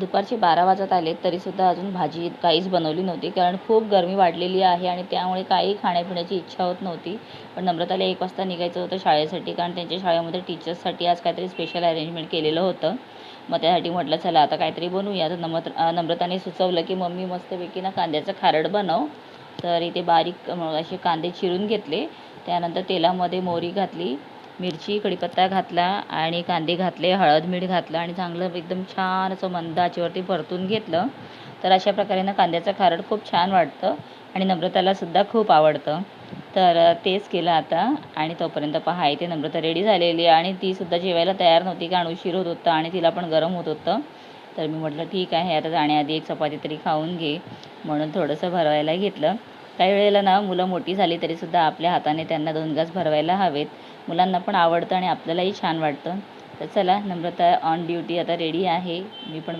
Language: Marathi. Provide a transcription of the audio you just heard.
दुपारचे बारा वाजत आले तरीसुद्धा अजून भाजी काहीच बनवली नव्हती. कारण खूप गरमी वाढलेली आहे आणि त्यामुळे काही खाण्यापिण्याची इच्छा होत नव्हती. पण नम्रताला एक वाजता निघायचं होतं शाळेसाठी कारण त्यांच्या शाळेमध्ये टीचर्ससाठी आज काहीतरी स्पेशल अरेंजमेंट केलेलं होतं. मग त्यासाठी म्हटलं चला आता काहीतरी बनवूया. तर नम्र नम्रताने सुचवलं की मम्मी मस्तपैकी ना कांद्याचं खारड बनव. तर इथे बारीक असे कांदे चिरून घेतले. त्यानंतर तेलामध्ये मोहरी घातली. मिरची कढीपत्ता घातला आणि कांदे घातले हळद मीठ घातलं आणि चांगलं एकदम छान असं मंद आचेवरती परतून घेतलं. तर अशा प्रकारे ना कांद्याचं खारट खूप छान वाटतं आणि नम्रतालासुद्धा खूप आवडतं. तर तेच केलं आता आणि तोपर्यंत पहा इथे नम्रता रेडी झालेली आणि तीसुद्धा जेवायला तयार नव्हती कारण उशीर होत होता आणि तिला पण गरम होत होतं. तर मी म्हटलं ठीक आहे आता जाण्याआधी एक चपाती तरी खाऊन घे म्हणून थोडंसं भरवायला घेतलं. काही वेळेला ना मुलं मोठी झाली तरीसुद्धा आपल्या हाताने त्यांना दोन घास भरवायला हवेत. मुलांना पण आवडतं आणि आपल्यालाही छान वाटतं. तर चला नम्रता ऑन ड्युटी आता रेडी आहे. मी पण